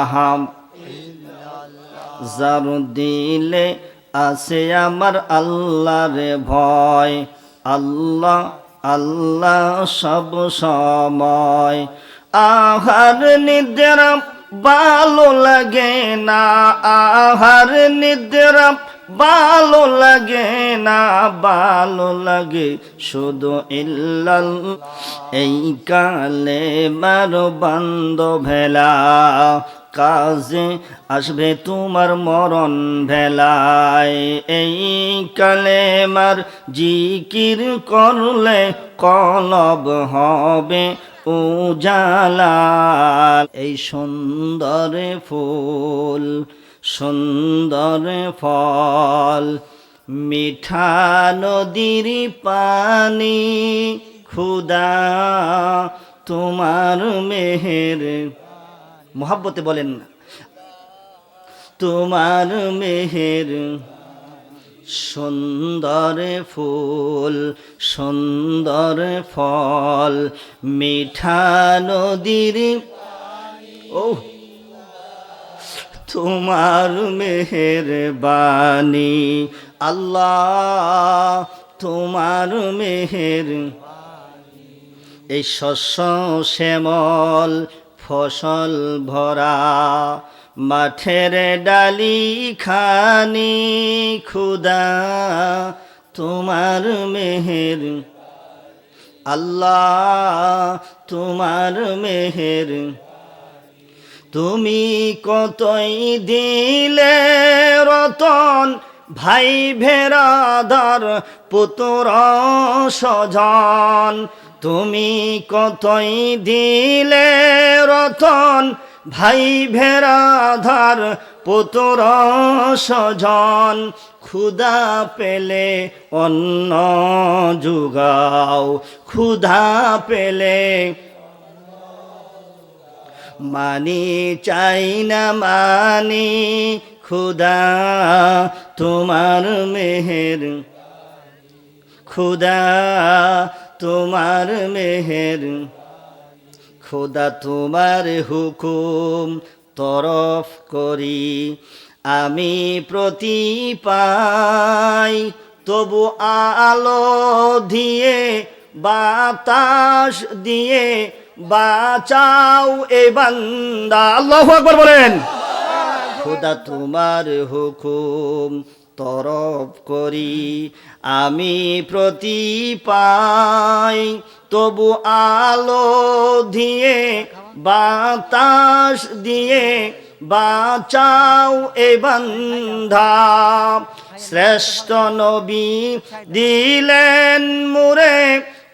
আহাম। জারু দিলে আছে আমার আল্লাহর ভয়। আল্লাহ আল্লাহ সব সময়। আহার নিদ্রা ভালো লাগে না। আহার নিদ্রা ভালো লাগে না, ভালো লাগে শুধু ইল্লাল। এই কালে মারো বান্দ ভেলা কাজে আসবে তোমার মরণ ভেলায়। এই কালে মার জিকির করলে কলব হবে উজালা এই সুন্দর ফুল সুন্দর ফল, মিঠা নদীর পানি খুদা তোমার মেহের। মোহাব্বতে বলেন না তোমার মেহের সুন্দর ফুল, সুন্দর ফল, মিঠা নদীর ও তোমার মেহের বাণী আল্লাহ, তোমার মেহের এই শস্য শ্যামল, ফসল ভরা, মাঠের ডালি খানি খুদা তোমার মেহের। আল্লাহ, তোমার মেহের তুমি কতই দিলে রতন? ভাই ভেরাদার পুত্র সজন তুমি কতই দিলে রতন? ভাই ভেরাধার পুত্র সজন ক্ষুধা পেলে অন্ন যুগাও, ক্ষুধা পেলে মানি, চাই না মানি, খুদা তোমার মেহের, খুদা তোমার মেহের, খোদা তোমার হুকুম তরফ করি। আমি প্রতি পাই, তবু আলো দিয়ে, বাতাস দিয়ে বাঁচাও এ বান্দা। আল্লাহু আকবার বলেন। খোদা তোমার হুকুম তরফ করি, আমি প্রতি পাই, তবু আলো দিয়ে, বাতাস দিয়ে বাঁচাও এ বান্ধা শ্রেষ্ঠ নবী দিলেন মুরে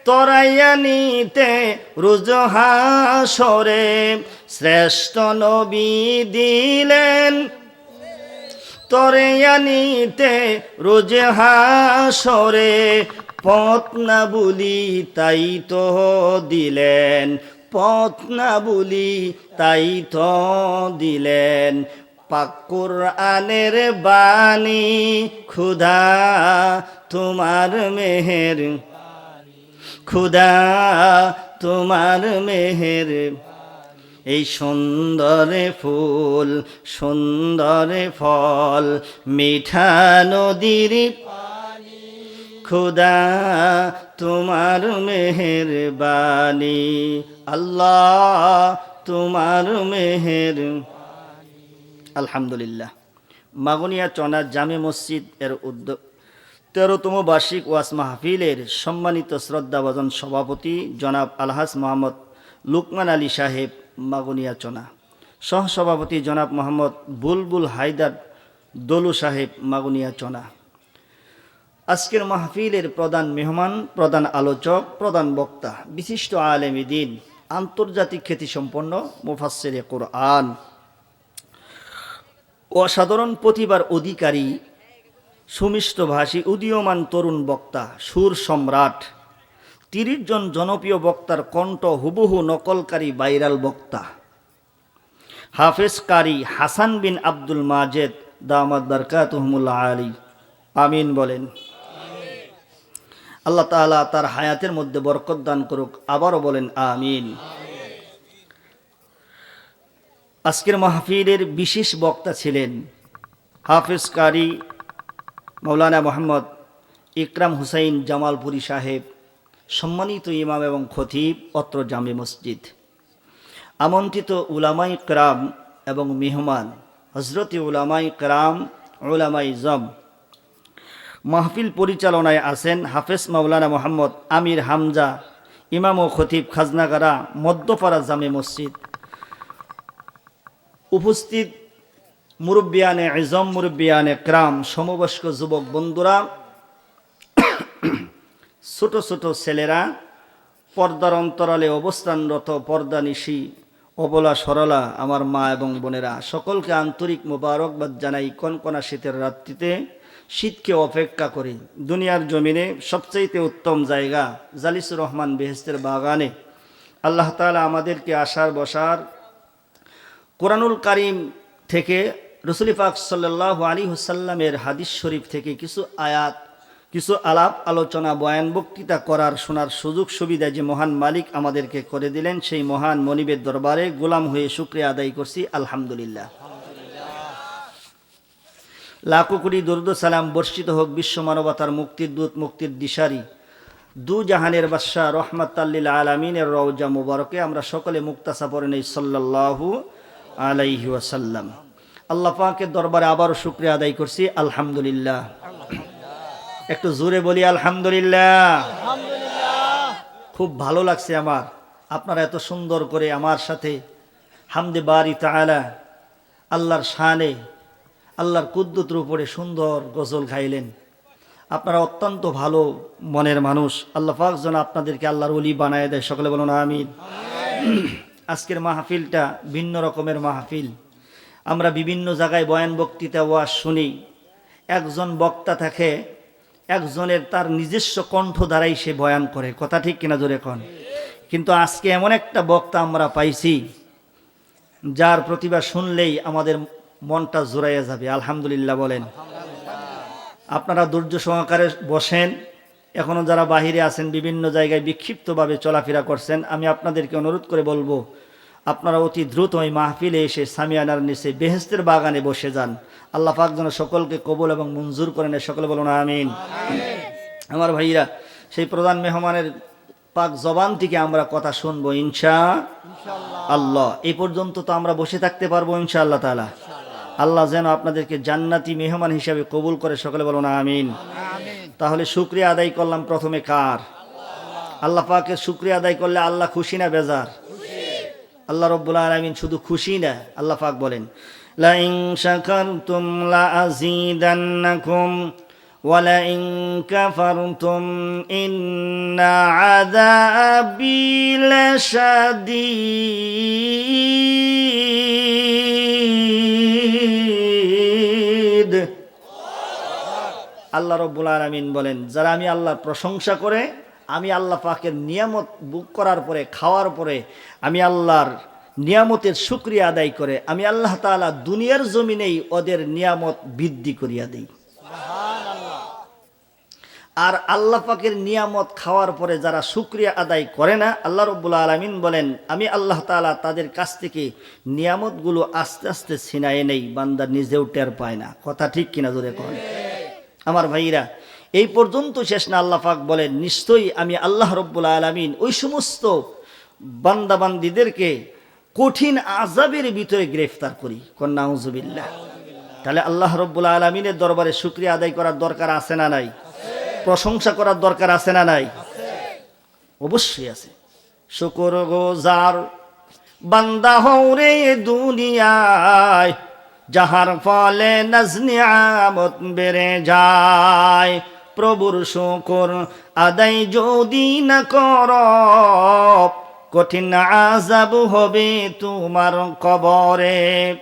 তরাইয়া নিতে রুজহাসরে শ্রেষ্ঠ নবী দিলেন। তরে আনিতে রোজ হাসরে পথ না বলি তাই তো দিলেন। পথ না বলি তাই তো দিলেন। পাকুর আনের বাণী ক্ষুধা তোমার মেহের ক্ষুধা তোমার মেহের এই সুন্দর ফুল, সুন্দর ফল, মিঠা নদীর খুদা তোমার মেহের বাণী, আল্লাহ তোমার মেহের আলহামদুলিল্লাহ। মাগুনিয়া চনা জামে মসজিদ এর উদ্যোগ তেরোতম বার্ষিক ওয়াস মাহফিলের সম্মানিত শ্রদ্ধাভাজন সভাপতি জনাব আলহাস মোহাম্মদ লুকমান আলী সাহেব মাগুনিয়া চনা সহসভাপতি জনাব মোহাম্মদ বুলবুল হায়দার দলু সাহেব মাগুনিয়া চনা আজকের মাহফিলের প্রধান মেহমান, প্রধান আলোচক, প্রধান বক্তা, বিশিষ্ট আলেমী দিন, আন্তর্জাতিক খ্যাতিসম্পন্ন মুফাসের কোরআন। অসাধারণ প্রতিভার অধিকারী সুমিষ্টভাষী উদীয়মান তরুণ বক্তা, সুর সম্রাট। তিরিশ জন জনপ্রিয় বক্তার কণ্ঠ হুবহু নকলকারী ভাইরাল বক্তা। হাফেজ কারি হাসান বিন আব্দুল মাজেদ দামাদ বরকাতহমুল্লাহ আলী। আমিন বলেন। আল্লাহ তাআলা তার হায়াতের মধ্যে বরকত দান করুক, আবারও বলেন আমিন। আজকের মাহফিলের বিশেষ বক্তা ছিলেন হাফেজ কারি মৌলানা মোহাম্মদ ইকরাম হুসাইন জামালপুরি সাহেব, সম্মানিত ইমাম এবং খতিব, অত্র জামে মসজিদ। আমন্ত্রিত উলামাই ক্রাম এবং মেহমান হজরতি উলামাই ক্রাম উলামাই জম। মাহফিল পরিচালনায় আছেন হাফেজ মাওলানা মোহাম্মদ আমির হামজা, ইমাম ও খতিব খাজনাগারা মধ্যপাড়া জামে মসজিদ। উপস্থিত মুরব্বিয়ানে এজম মুরব্বিয়ানে ক্রাম, সমবয়স্ক যুবক বন্ধুরা, ছোট ছোট ছেলেরা, পর্দার অন্তরালে অবস্থানরত পর্দা নিশি অবলা সরলা, আমার মা এবং বোনেরা, সকলকে আন্তরিক মোবারকবাদ জানাই কনকনা শীতের রাত্রিতে, শীতকে অপেক্ষা করে। দুনিয়ার জমিনে সবচাইতে উত্তম জায়গা জালিসুর রহমান বেহেস্তের বাগানে। আল্লাহ তাআলা আমাদেরকে আসার বসার কোরআনুল কারিম থেকে রসুলি পাক সাল্লাহ আলী হুসাল্লামের হাদিস শরীফ থেকে কিছু আয়াত, কিছু আলাপ, আলোচনা, বয়ান, বক্তৃতা করার, শোনার সুযোগ, সুবিধা যে মহান মালিক আমাদেরকে করে দিলেন, সেই মহান মনিবের দরবারে গোলাম হয়ে শুক্রিয়া আদায় করছি, আলহামদুলিল্লাহ। লাখো কোটি দরুদ সালাম বর্ষিত হোক বিশ্ব মানবতার মুক্তির দূত, মুক্তির দিশারি। দু জাহানের বাদশাহ রহমত আল্লিল আলমিনের রওজা মুবারকে আমরা সকলে মুক্তাসা পড়ে নেই সাল্লাহু আলাইহি ওয়াসাল্লাম। আল্লাহ পাকের দরবারে আবারও শুক্রিয়া আদায় করছি, আলহামদুলিল্লাহ। একটু জোরে বলি, আলহামদুলিল্লাহ। খুব ভালো লাগছে আমার। আপনারা এত সুন্দর করে আমার সাথে হামদে বাড়ি তালা আল্লাহর শানে, আল্লাহর কুদ্দুতের উপরে সুন্দর গজল খাইলেন আপনারা অত্যন্ত ভালো মনের মানুষ। আল্লাহ পাক যেন আপনাদেরকে আল্লাহর অলি বানায় দেয়। সকলে বলুন, আমিন। আজকের মাহফিলটা ভিন্ন রকমের মাহফিল। আমরা বিভিন্ন জায়গায় বয়ান বক্তৃতা ওয়াজ শুনি। একজন বক্তা থাকে, একজনের তার নিজস্ব কণ্ঠ দ্বারাই সে বয়ান করে। কথা ঠিক কিনা জোরে কন? কিন্তু আজকে এমন একটা বক্তা আমরা পাইছি, যার প্রতিভা শুনলেই আমাদের মনটা জোরাইয়া যাবে। আলহামদুলিল্লাহ বলেন। আপনারা ধৈর্য সহকারে বসেন। এখনও যারা বাহিরে আছেন বিভিন্ন জায়গায় বিক্ষিপ্তভাবে চলাফেরা করছেন আমি আপনাদেরকে অনুরোধ করে বলব আপনারা অতি দ্রুত ওই মাহফিলে এসে সামিয়ানার নিচে বেহেস্তের বাগানে বসে যান। আল্লাহ পাক যেন সকলকে কবুল এবং মঞ্জুর করেন সকলে বলুন আমিন। আমার ভাইরা সেই প্রধান মেহমানের পাক জবান থেকে আমরা কথা শুনব ইনশা আল্লাহ। এই পর্যন্ত তো আমরা বসে থাকতে পারব ইনশা আল্লাহ তালা আল্লাহ যেন আপনাদেরকে জান্নাতি মেহমান হিসাবে কবুল করে সকলে বলুন আমিন। তাহলে শুক্রিয়া আদায় করলাম প্রথমে কার আল্লাহ পাকের শুক্রিয়া আদায় করলে আল্লাহ খুশি না বেজার আল্লাহ রব্বুল আলমিন শুধু খুশি না আল্লাহ পাক বলেন লাইন শাকারতুম লাআযীদান্নাকুম ولئن كفرتم إن عذابي لشديد আল্লাহ রব্বুল আলমিন বলেন, যারা আমি আল্লাহর প্রশংসা করে, আমি আল্লাহ পাকের নিয়ামত বুক করার পরে, খাওয়ার পরে, আমি আল্লাহর নিয়ামতের শুক্রিয়া আদায় করে, আমি আল্লাহ তাআলা দুনিয়ার জমিনেই ওদের নিয়ামত বৃদ্ধি করিয়া দিই। আর আল্লাহ পাকের নিয়ামত খাওয়ার পরে যারা শুক্রিয়া আদায় করে না, আল্লাহ রব্বুল আলমিন বলেন, আমি আল্লাহ তাআলা তাদের কাছ থেকে নিয়ামতগুলো আস্তে আস্তে ছিনায়ে নেই, বান্দা নিজেও টের পায় না। কথা ঠিক কিনা জোরে কন? আমার ভাইরা, এই পর্যন্ত শেষ না, আল্লাহ পাক বলেন, নিশ্চয়ই আমি আল্লাহ রব্বুল আলমিন ওই সমস্ত বান্দাবান্দিদেরকে কঠিন আজাবের ভিতরে গ্রেফতার করি। কন্যা হুজুবিল্লাহ তাহলে আল্লাহ রব্বুল আলমিনের দরবারে শুক্রিয়া আদায় করার দরকার আছে না নাই? প্রশংসা করার দরকার আছে না নাই? অবশ্যই আছে। শুকর গোজার, বান্দা হৌরে দুনিয়ায় যাহার ফলে নাজনি আমত বেড়ে যায়। প্রভুর শুকর আদায় যদি না কর, কঠিন আজাব হবে তোমার কবরে।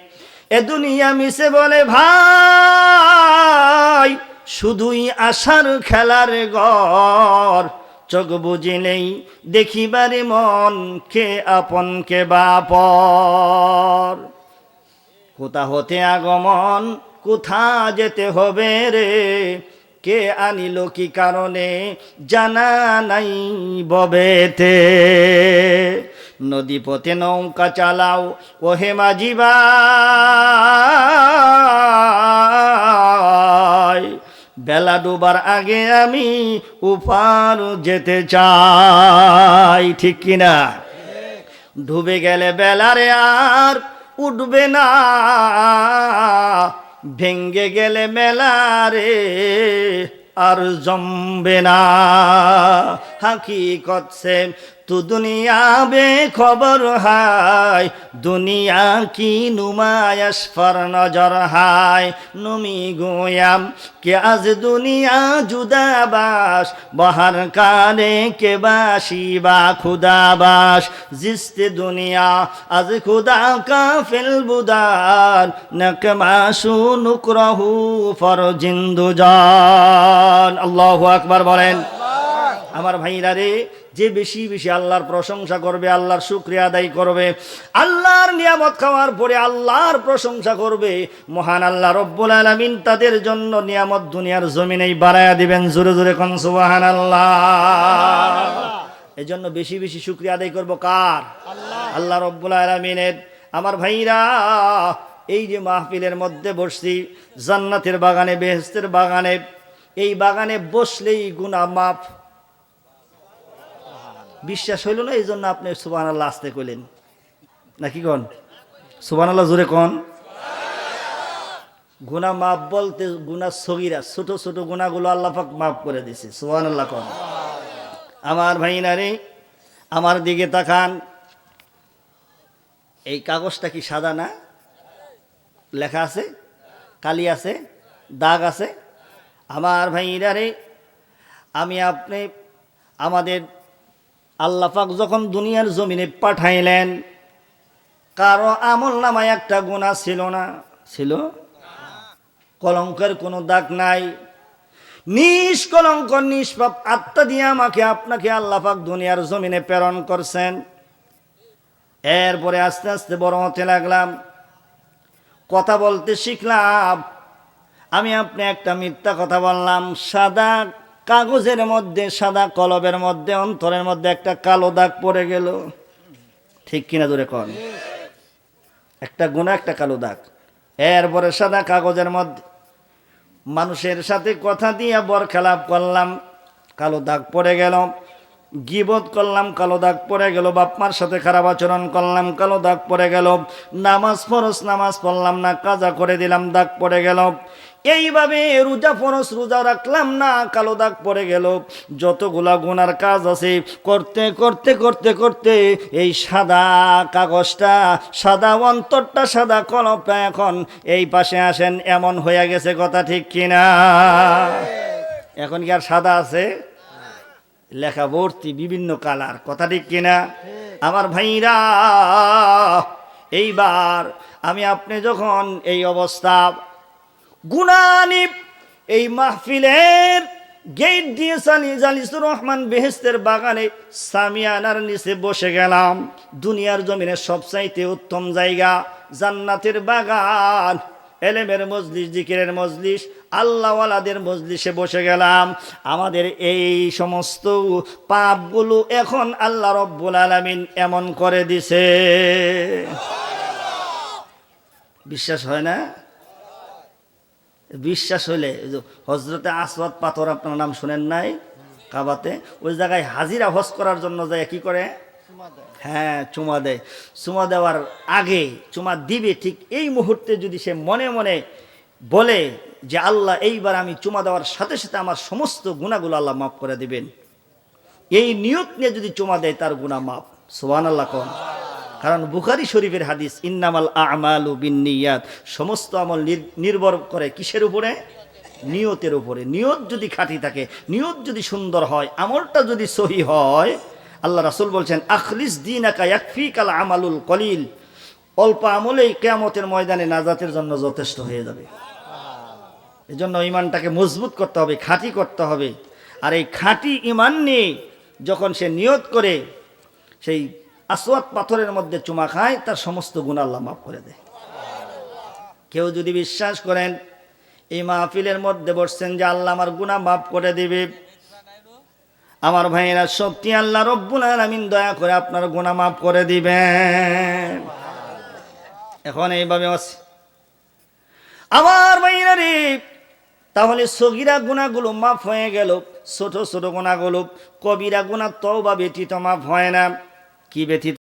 এ দুনিয়া মিশে বলে, ভাই, শুধুই আশার খেলার ঘর। চোখ বুঝিলেই দেখিবারে মন কে আপন কে বাপর। কোথা হতে আগমন, কোথা যেতে হবে রে? কে আনিল কি কারণে? জানা নাই ববেতে। নদী পথে নৌকা চালাও, ওহে মাঝি ভাই। বেলা ডুবার আগে আমি উপার যেতে চাই, ঠিক কিনা? ডুবে গেলে বেলারে আর উঠবে না। ভেঙ্গে গেলে মেলা মেলারে আর জমবে না। হাকিকত সে তু দুনিয়া বে খবর হায় দুনিয়া কি নুমায়াস ফর নজর হায়। নুমি গোয়াম কে আজ দুনিয়া জুদাবাস বাহার কানে কে বাসি বা খুদাবাস। জিস্তে দুনিয়া আজ খুদা কা ফিল বুদার নকমাসু নুকরাহু ফর জিন্দু জান। আল্লাহু আকবার বলেন। আমার ভাইরা রে যে বেশি বেশি আল্লাহর প্রশংসা করবে আল্লাহর শুক্রিয়া আদায় করবে আল্লাহর নিয়ামত খাওয়ার পরে আল্লাহর প্রশংসা করবে মহান আল্লাহ রব্বুল আলামিন তাদের জন্য নিয়ামত দুনিয়ার জমিনেই বাড়ায়া দিবেন জোরে জোরে কোন সুবাহান আল্লাহ এই জন্য বেশি বেশি শুক্রিয়া আদায় করব কার? আল্লাহ। রব্বুল আলমিনের। আমার ভাইরা এই যে মাহফিলের মধ্যে বসছি জান্নাতের বাগানে বেহেস্তের বাগানে এই বাগানে বসলেই গুনা মাফ বিশ্বাস হইল না এই জন্য আপনি সুবান আল্লাহ আসতে কইলেন। নাকি কন? সুবান আল্লাহ জোরে কন? গুনা মাপ বলতে গুনা সগিরা, ছোট ছোট গুণাগুলো আল্লাহাক মাফ করে দিছে সুবান আল্লাহ কন? আমার ভাইনা রে, আমার দিকে তাকান। এই কাগজটা কি সাদা না? লেখা আছে? কালি আছে? দাগ আছে? আমার ভাইরা রে, আমি আপনি আমাদের আল্লাপাক যখন দুনিয়ার জমিনে পাঠাইলেন, কারও আমল নামায় একটা গুণা ছিল না? ছিল? কলঙ্কের কোনো দাগ নাই। নিষ্কলঙ্ক নিষ্পাপ আত্মা দিয়ে আমাকে, আপনাকে আল্লাপাক দুনিয়ার জমিনে প্রেরণ করছেন। এরপরে আস্তে আস্তে বড় হতে লাগলাম। কথা বলতে শিখলাম। আমি আপনি একটা মিথ্যা কথা বললাম। সাদা কাগজের মধ্যে, সাদা কলবের মধ্যে, অন্তরের মধ্যে একটা কালো দাগ পড়ে গেল। ঠিক কিনা দূরে কন? একটা গুণা, একটা কালো দাগ। এরপরে সাদা কাগজের মধ্যে মানুষের সাথে কথা দিয়ে বর খেলাপ করলাম, কালো দাগ পড়ে গেল। গিবত করলাম, কালো দাগ পড়ে গেল। বাপমার সাথে খারাপ আচরণ করলাম, কালো দাগ পড়ে গেল। নামাজ ফরস নামাজ পড়লাম না, কাজা করে দিলাম, দাগ পড়ে গেল। এইভাবে রোজা ফরস রোজা রাখলাম না, কালো দাগ পড়ে গেল। যতগুলা গুনার কাজ আছে, করতে করতে করতে করতে এই সাদা কাগজটা, সাদা অন্তরটা, সাদা কলমটা এখন এই পাশে আসেন, এমন হয়ে গেছে কথা ঠিক কিনা? এখন কি আর সাদা আছে? লেখা ভর্তি বিভিন্ন কালার, কথা ঠিক কিনা? আমার ভাইরা, এইবার আমি আপনি যখন এই অবস্থা গুনানি এই মাহফিলের গেট দিয়ে জালিসুর রহমান বেহেস্তের বাগানে সামিয়ানার নিচে বসে গেলাম। দুনিয়ার জমিনের সবচাইতে উত্তম জায়গা, জান্নাতের বাগান, এলেমের মজলিস, জিকিরের মজলিস, আল্লাহওয়ালাদের মজলিসে বসে গেলাম। আমাদের এই সমস্ত পাপগুলো এখন আল্লাহ রব্বুল আলমিন এমন করে দিছে। বিশ্বাস হয় না? বিশ্বাস হইলে হজরতে আসওয়াদ পাথর আপনার নাম শুনেন নাই? কাবাতে? ওই জায়গায় হাজিরা হজ করার জন্য যায় কি করে? হ্যাঁ চুমা দেয়। চুমা দেওয়ার আগে, চুমা দিবে ঠিক এই মুহূর্তে যদি সে মনে মনে বলে যে আল্লাহ, এইবার আমি চুমা দেওয়ার সাথে সাথে আমার সমস্ত গুণাগুলো আল্লাহ মাফ করে দিবেন। এই নিয়ত নিয়ে যদি চুমা দেয়, তার গুণা মাফ। সোহান আল্লাহ কন। কারণ বুখারি শরীফের হাদিস, ইন্নামাল আমালু বিন্নিয়াত সমস্ত আমল নির- নির্ভর করে কিসের উপরে? নিয়তের উপরে। নিয়ত যদি খাঁটি থাকে, নিয়ত যদি সুন্দর হয়, আমলটা যদি সহি হয়, আল্লাহ রাসুল বলছেন, আখলিস দিন আকা ইয়াকফি কাল আমালুল কলিল অল্প আমলেই কেয়ামতের ময়দানে নাজাতের জন্য যথেষ্ট হয়ে যাবে। এজন্য ইমানটাকে মজবুত করতে হবে, খাঁটি করতে হবে। আর এই খাঁটি ইমান নিয়ে যখন সে নিয়ত করে, সেই আসওয়াত পাথরের মধ্যে চুমা খায়, তার সমস্ত গুণ আল্লাহ মাফ করে দেয়। কেউ যদি বিশ্বাস করেন, এই মাহফিলের মধ্যে বসছেন যে আল্লাহ আমার গুণা মাফ করে দিবে। আমার ভাইয়েরা সত্যি আল্লাহ রব্বুল আলামিন দয়া করে আপনার গুণা মাফ করে দিবেন। এখন এইভাবে আছে। আমার ভাইয়েরা রে, তাহলে সগিরা গুণাগুলো মাফ হয়ে গেল, ছোট ছোট গুণাগুলো কবিরা গুণা তওবা ব্যতীত মাফ হয় না। কি ব্যতীত